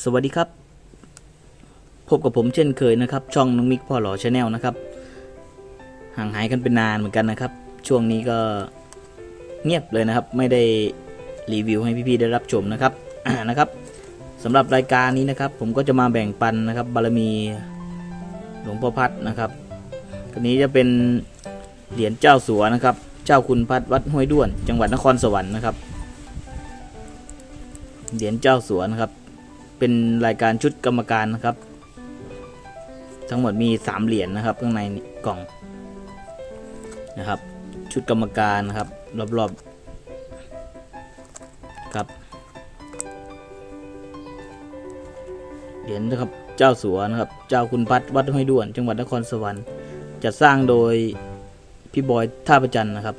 สวัสดีครับ พบกับผมเช่นเคยนะครับ ช่องน้องมิกพ่อหล่อชาแนลนะครับ ห่างหายกันเป็นนานเหมือนกันนะครับ ช่วงนี้ก็เงียบเลยนะครับ ไม่ได้รีวิวให้พี่ๆได้รับชมนะครับนะครับสำหรับรายการนี้นะครับ ผมก็จะมาแบ่งปันนะครับ บารมีหลวงพ่อพัดนะครับตัวนี้จะเป็นเหรียญเจ้าสัวนะครับ เจ้าคุณพัดวัดห้วยด้วน จังหวัดนครสวรรค์นะครับ เหรียญเจ้าสัวนะครับ เป็นรายการชุดกรรมการนะครับ ทั้งหมดมี 3 เหรียญนะครับ ข้างในกล่องนะครับ ชุดกรรมการนะครับ รอบๆครับเหรียญนะครับเจ้าสัวนะครับ เจ้าคุณพัดวัดห้วยด้วน จังหวัดนครสวรรค์จัดสร้างโดยพี่บอยท่าประจันนะครับ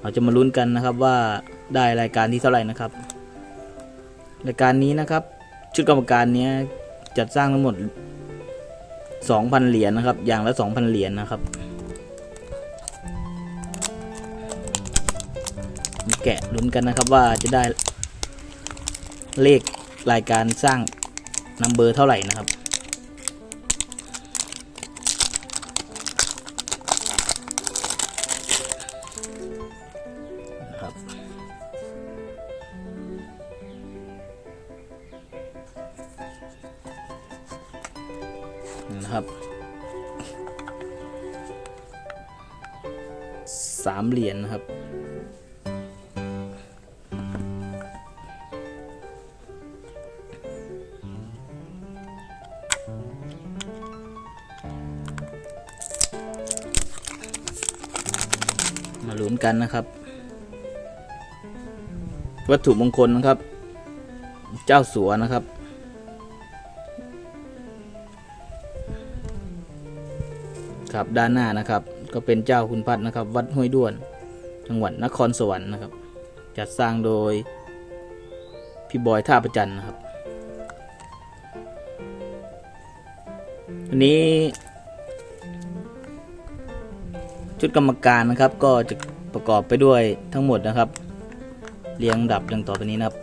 เราจะมาลุ้นกันนะครับว่าได้รายการที่เท่าไหร่นะครับ รายการนี้นะครับ ชุดกรรมการเนี้ยจัดสร้างทั้งหมด 2,000 เหรียญนะครับ อย่างละ 2,000 เหรียญนะครับ แกะลุ้นกันนะครับว่าจะได้เลขรายการสร้างนัมเบอร์เท่าไหร่นะครับ นะครับสามเหรียญนะครับ มาลุ้นกันนะครับ วัตถุมงคลนะครับ เจ้าสัวนะครับ ครับด้านหน้านะครับ ก็เป็นเจ้าคุณพัดนะครับ วัดห้วยด้วน จังหวัดนครสวรรค์นะครับ จัดสร้างโดยพี่บอยท่าประจันนะครับอันนี้ชุดกรรมการนะครับก็จะประกอบไปด้วยทั้งหมดนะครับ เรียงลำดับดังต่อไปนี้นะครับ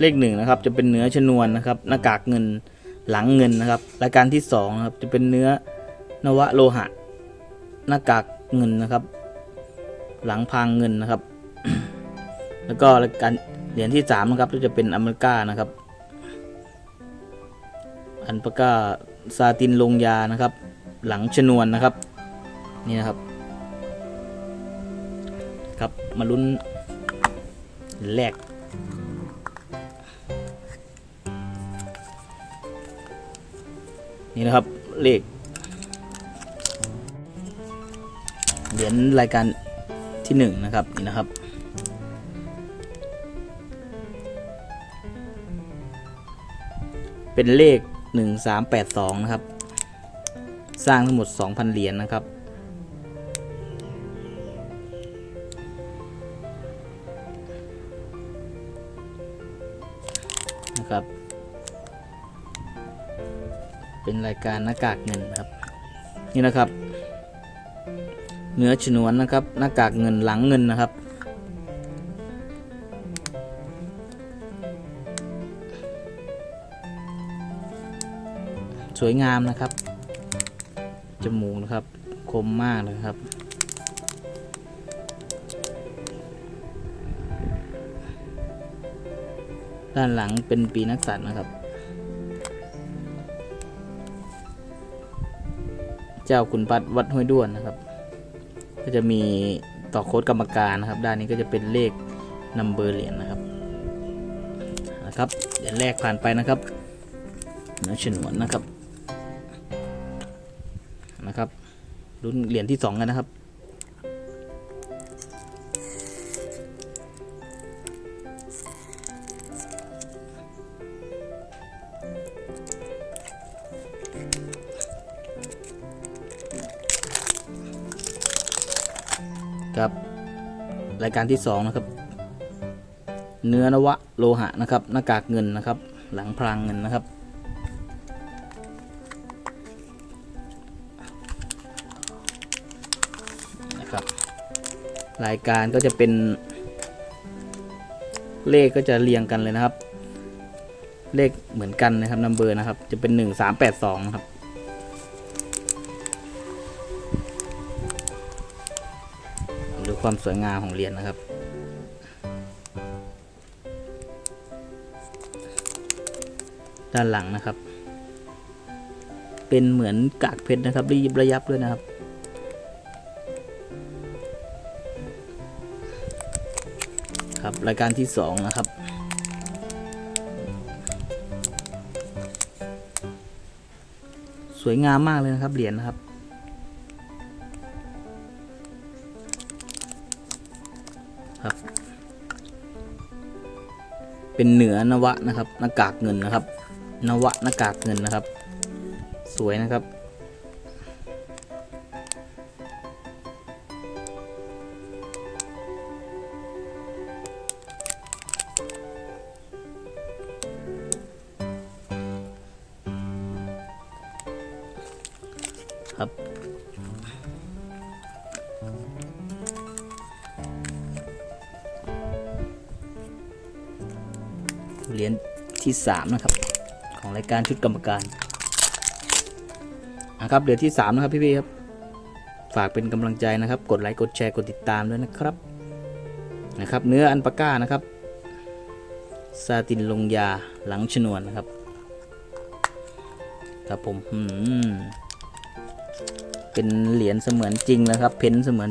เลขหนึ่งนะครับจะเป็นเนื้อชนวนนะครับ หน้ากากเงิน หลังเงินนะครับ รายการที่สองนะครับจะเป็นเนื้อนวะโลหะ หน้ากากเงินนะครับ หลังพางเงินนะครับ แล้วก็รายการเหรียญที่สามนะครับก็จะเป็นอเมริกานะครับ อันปากาซาตินลงยานะครับ หลังชนวนนะครับ นี่นะครับ ครับมาลุ้นแรก นี่นะครับเลขเหรียญรายการที่หนึ่งนะครับนี่นะครับเป็นเลข 1382 นะครับ สร้างทั้งหมด 2,000 เหรียญนะครับ นะครับ เป็นรายการหน้ากากเงินครับ นี่นะครับ เนื้อฉนวนนะครับ หน้ากากเงินหลังเงินนะครับ สวยงามนะครับ จมูกนะครับ คมมากเลยครับด้านหลังเป็นปีนักสัตว์นะครับ เจ้าคุณปัดวัดห้วยด้วนนะครับ ก็จะมีต่อโค้ดกรรมการนะครับ ด้านนี้ก็จะเป็นเลขนัมเบอร์เหรียญนะครับนะครับเหรียญแรกผ่านไปนะครับนื้อฉนวนนะครับนะครับรุ่นเหรียญที่สองกันนะครับ ครับ รายการที่สองนะครับ เนื้อนวะโลหะนะครับ หน้ากากเงินนะครับ หลังพรางเงินนะครับนะครับ รายการก็จะเป็น เลขก็จะเรียงกันเลยนะครับ เลขเหมือนกันนะครับนัมเบอร์นะครับ จะเป็นหนึ่งสามแปดสองนะครับ ความสวยงามของเหรียญนะครับ ด้านหลังนะครับ เป็นเหมือนกากเพชรนะครับระยิบระยับด้วยนะครับ ครับรายการที่สองนะครับสวยงามมากเลยนะครับเหรียญนะครับ เป็นเหนือนวะนะครับหน้ากากเงินนะครับ นวะหน้ากากเงินนะครับ สวยนะครับ ครับ เหรียญที่สามนะครับ ของรายการชุดกรรมการนะครับเหรียญที่สามนะครับพี่ๆครับ ฝากเป็นกำลังใจนะครับ กดไลค์กดแชร์กดติดตามด้วยนะครับนะครับ เนื้ออันปาก้านะครับซาตินลงยาหลังชนวนนะครับ ครับผมอืมเป็นเหรียญเสมือนจริงนะครับ เพ้นเสมือน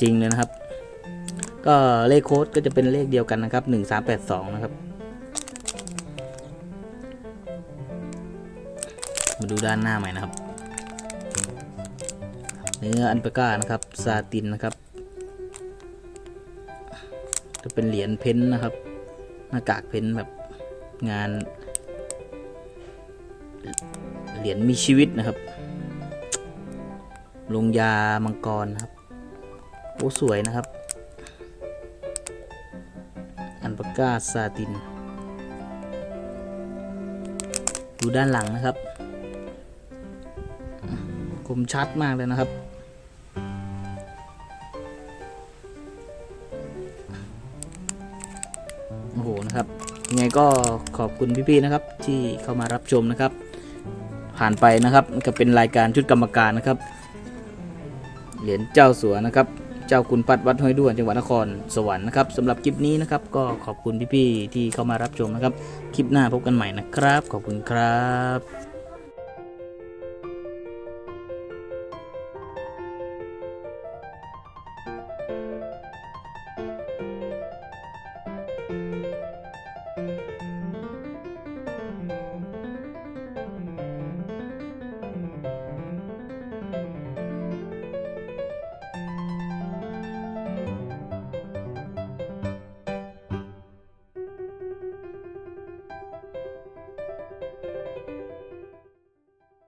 จริงเลยนะครับ ก็เลขโค้ดก็จะเป็นเลขเดียวกันนะครับ 1382 นะครับ มาดูด้านหน้าใหม่นะครับ เนื้ออันเปก้านะครับซาตินนะครับ จะเป็นเหรียญเพ้นนะครับ หน้ากากเพ้นแบบงาน เหรียญมีชีวิตนะครับ ลงยามังกรนะครับ โอ้ สวยนะครับ กาซาติน ดูด้านหลังนะครับ คมชัดมากเลยนะครับ โอ้โห นะครับ ยังไงก็ขอบคุณพี่ๆนะครับ ที่เข้ามารับชมนะครับ ผ่านไปนะครับก็เป็นรายการชุดกรรมการนะครับ เหรียญเจ้าสัวนะครับ เจ้าคุณปัดวัดห้อยด้วนจังหวัดนครสวรรค์นะครับสำหรับคลิปนี้นะครับก็ขอบคุณพี่ๆที่เข้ามารับชมนะครับ คลิปหน้าพบกันใหม่นะครับ ขอบคุณครับ